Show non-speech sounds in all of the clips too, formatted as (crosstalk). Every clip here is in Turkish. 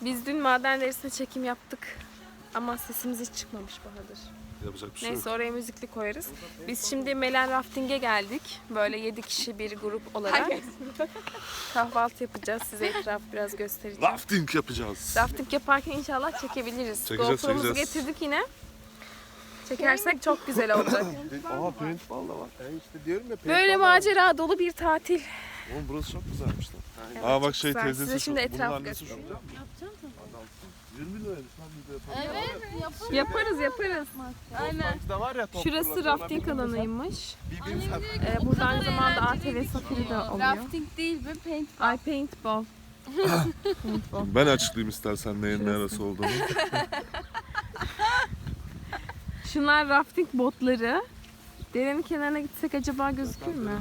Biz dün maden derisine çekim yaptık. Ama sesimiz hiç çıkmamış Bahadır. Yapacak bir şey Neyse yok. oraya müzikli koyarız. Biz şimdi Melen Rafting'e geldik. Böyle 7 kişi bir grup olarak. (laughs) Kahvaltı yapacağız. Size etrafı biraz göstereceğim. Rafting yapacağız. Rafting yaparken inşallah çekebiliriz. Çekeceğiz, GoPro'muzu çekeceğiz. getirdik yine. Çekersek çok güzel olacak. Aha paintball da var. Ben işte diyorum ya. Böyle macera dolu bir tatil. Oğlum burası çok güzelmiş lan. Evet, Aa bak şey güzel. teyzesi Size şu. şimdi bunun etrafı annesi şu. göstereyim. Yapacağım tabii. 20 liraymış lan biz de yapalım. Evet yapalım. Yaparız yaparız. Aynen. Bizde var ya top Şurası fırlatıyorlar, rafting alanıymış. Birbirimize Ee, burada aynı zamanda ATV safari de oluyor. Rafting değil be paint. Ay paintball. paintball. (laughs) Ben açıklayayım istersen neyin neresi olduğunu. (laughs) Şunlar rafting botları. Derenin kenarına gitsek acaba gözükür mü?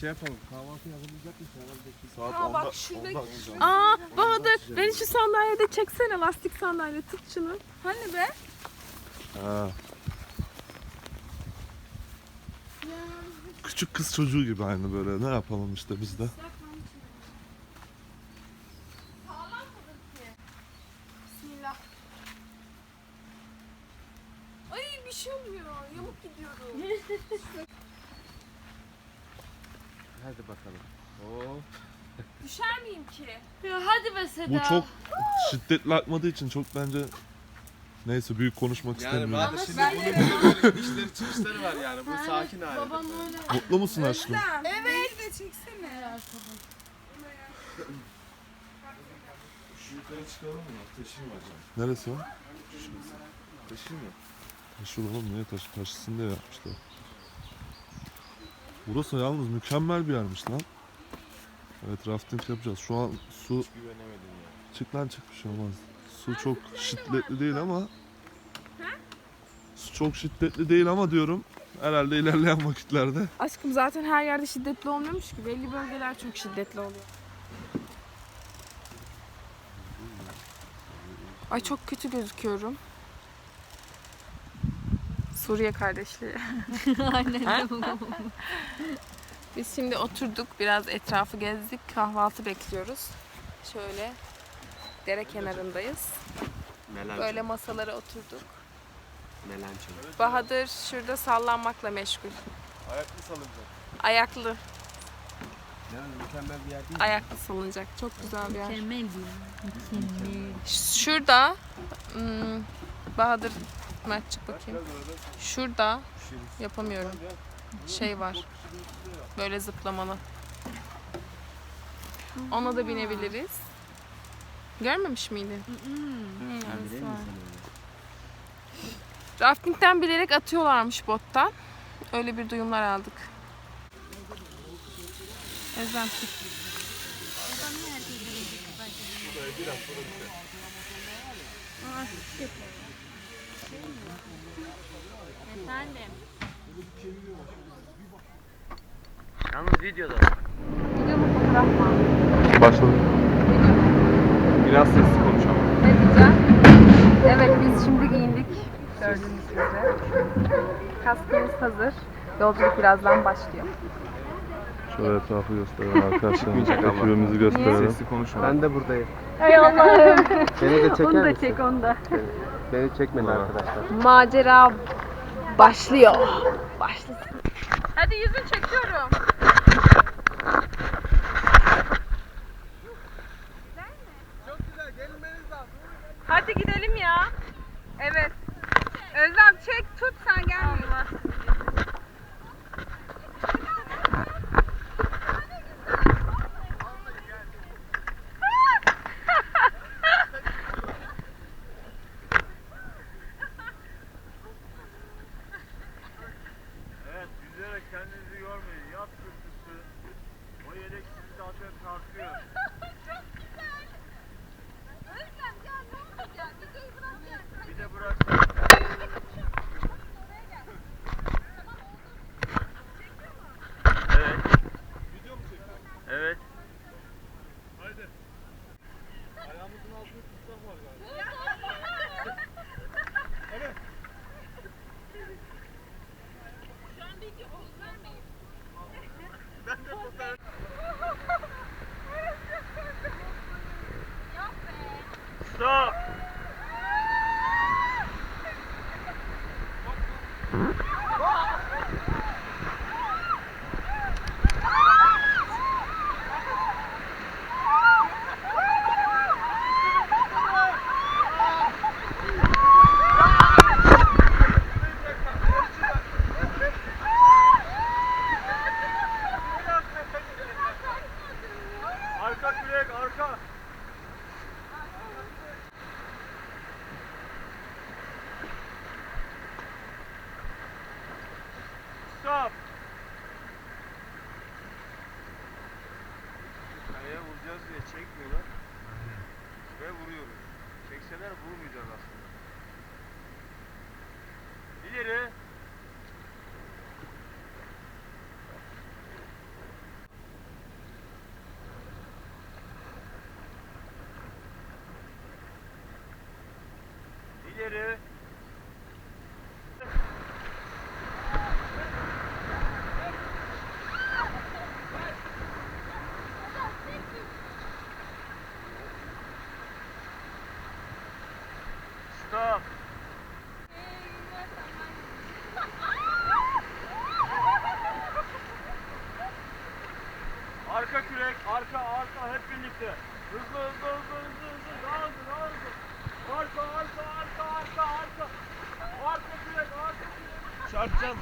Şey yapalım. Kahvaltı yapılacak mı? Saat Aa, 10'da. bak şurada- 10'da akşam. Aa Bahadır beni şu sandalyede çeksene lastik sandalye tut şunu. Hani be? Ha. Küçük kız çocuğu gibi aynı böyle. Ne yapalım işte biz de. Bismillah. Ay bir şey olmuyor. Yamuk gidiyorum. (laughs) Hadi bakalım. Oo. Düşer miyim ki? Ya hadi be Seda. Bu çok şiddetli akmadığı için çok bence neyse büyük konuşmak Yani istemiyorum. bana şimdi ben bunun de- bir de böyle inişleri çıkışları var yani. Bu sakin hali. Babam öyle. Mutlu musun aşkım? Evet. de çeksene. Şu yukarı çıkalım mı? Taşıyım acaba. Neresi o? Taşıyım mı? Taşı oğlum niye taşı taşısın diye yapmışlar. Burası yalnız mükemmel bir yermiş lan. Evet rafting yapacağız. Şu an su Güvenemedim ya. çık lan çık bir şey olmaz. Su çok şiddetli değil ama Su çok şiddetli değil ama diyorum. Herhalde ilerleyen vakitlerde. Aşkım zaten her yerde şiddetli olmuyormuş ki. Belli bölgeler çok şiddetli oluyor. Ay çok kötü gözüküyorum. Suriye kardeşliği. (laughs) Aynen. Biz şimdi oturduk, biraz etrafı gezdik, kahvaltı bekliyoruz. Şöyle dere kenarındayız. Melanço. Böyle masalara oturduk. Melanço. Bahadır şurada sallanmakla meşgul. Ayaklı salınacak. Ayaklı, Yani mükemmel bir yer değil mi? ayaklı salınacak. Çok güzel bir yer. Mükemmel bir Mükemmel. Şurada hmm, Bahadır Mert çık bakayım. Şurada yapamıyorum. Şey var. Böyle zıplamalı. Ona da binebiliriz. Görmemiş miydin? Hmm, arası var. Rafting'den bilerek atıyorlarmış bottan. Öyle bir duyumlar aldık. Ezan tut. Efendim. Yalnız videoda. Video mu fotoğraf mı? Başladı. Biraz sesli konuşalım. Ne diyeceğim? Evet biz şimdi giyindik. Gördüğünüz üzere. Kaskımız hazır. Yolculuk birazdan başlıyor. Şöyle etrafı gösterelim arkadaşlar. Ama. Ekibimizi gösterelim. Sesli konuşalım. Ben de buradayım. Hay Allah'ım. Beni de çeker onu da misin? çek onu da. Beni çekmedi arkadaşlar. Macera başlıyor. Başlasın. Hadi yüzün çekiyorum. vuracağız diye çekmiyorlar. Ve vuruyoruz. Çekseler vurmayacağız aslında. İleri. gelecek. Arka arka hep birlikte. Hızlı hızlı hızlı hızlı hızlı. Daha hızlı daha hızlı. Arka arka arka arka arka. Arka direkt arka direkt. Çarpacağım.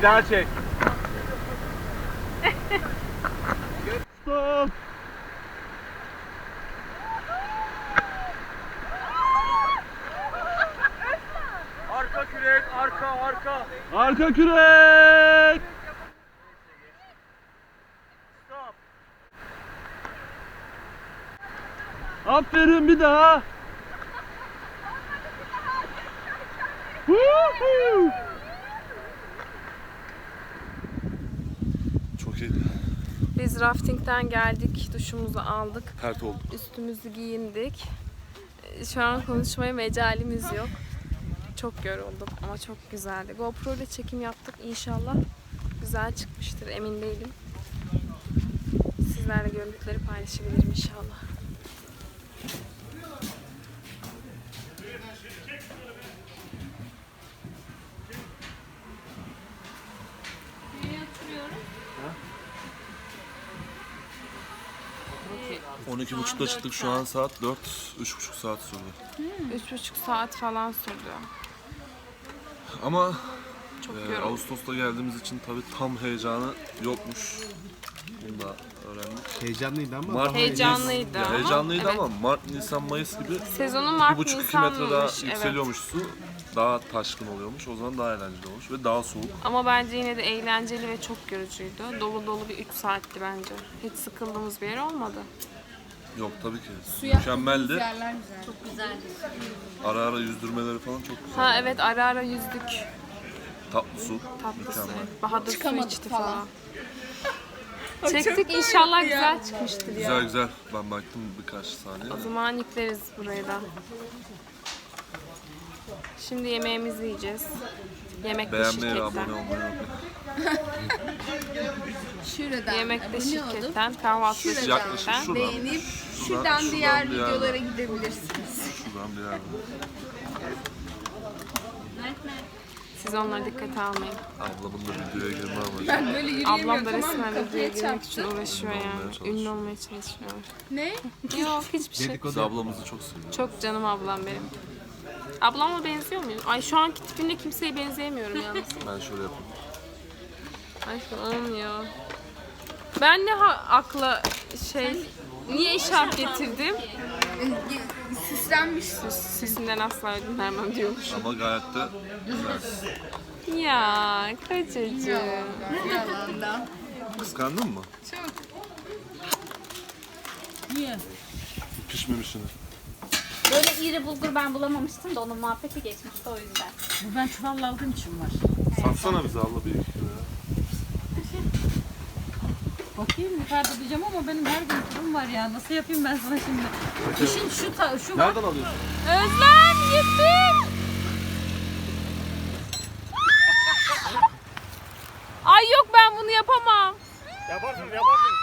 Bir daha çek. Stop. Arka kürek, arka, arka. Arka kürek. Stop. Aferin bir daha. Woohoo! Çok iyi. Biz raftingden geldik, duşumuzu aldık, Pert oldu. üstümüzü giyindik. Ee, Şu an konuşmaya mecalimiz yok. Çok yorulduk ama çok güzeldi. GoPro ile çekim yaptık. İnşallah güzel çıkmıştır. Emin değilim. Sizlerle görüntüleri paylaşabilirim inşallah. 12.30'da çıktık şu an saat 4. 3.5 saat sürdü. Üç buçuk saat falan sürdü. Ama Çok e. Ağustos'ta geldiğimiz için tabii tam heyecanı yokmuş. Bunu da öğrendik. Heyecanlıydı ama. Mart, Heyecanlıydı Ya ama, heyecanlıydı evet. ama Mart, Nisan, Mayıs gibi Sezonun Mart 1,5-2 metre daha Nisan'mış. Evet. yükseliyormuş su. Daha taşkın oluyormuş. O zaman daha eğlenceli olmuş ve daha soğuk. Ama bence yine de eğlenceli ve çok yorucuydu. Dolu dolu bir 3 saatti bence. Hiç sıkıldığımız bir yer olmadı. Yok tabii ki. Mükemmeldi. Yerler güzel. Çok güzeldi. Ara ara yüzdürmeleri falan çok güzel. Ha evet ara ara yüzdük. Tatlı su. Tatlı su. Mükemmel. Bahadır su Çıkamadık içti falan. falan. (laughs) Çektik inşallah güzel çıkmıştır ya. Güzel güzel. Ben baktım birkaç saniye. O de. zaman yükleriz burayı da. Şimdi yemeğimizi yiyeceğiz. Yemek de Beğenmeyi ve şirketten. abone olmayı unutmayın. (laughs) Şuradan Yemek de abone olup şirketten, kahvaltı da Şuradan. Yaklaşık şirketten. şuradan. beğenip Şuradan- şuradan şuradan diğer bir yerden. videolara gidebilirsiniz. Şuradan bir yerden. Siz onlara dikkate almayın. Ablamın da videoya girme amacı. Ben böyle yürüyemiyorum Ablam da tamam mı? resmen videoya Kafaya girmek için uğraşıyor Ünlü olmaya yani. çalışıyor. Ünlü olmaya çalışıyor. Ne? Yok hiçbir şey. Biz ablamızı çok seviyoruz. Çok canım ablam benim. Ablama benziyor muyum? Ay şu anki tipimle kimseye benzeyemiyorum yalnız. (laughs) Ben şöyle yapayım. Ay şu olmuyor. Ben ne ha- akla şey... Niye eşarp getirdim? Süslenmişsin. Süsünden asla ödün vermem diyormuş. Ama gayet de güzel. Ya kaçacığım. Yalandan. Kıskandın mı? Çok. Niye? Pişmemişini. Böyle iri bulgur ben bulamamıştım da onun muhabbeti geçmişti o yüzden. Bu ben çuvalla aldığım için var. Satsana bize abla ya. Bakayım yukarıda diyeceğim ama benim her gün turum var ya. Nasıl yapayım ben sana şimdi? İşin şu ta, şu bak. Nereden alıyorsun? Özlem gittim. Ay yok ben bunu yapamam. Yaparsın, yaparsın.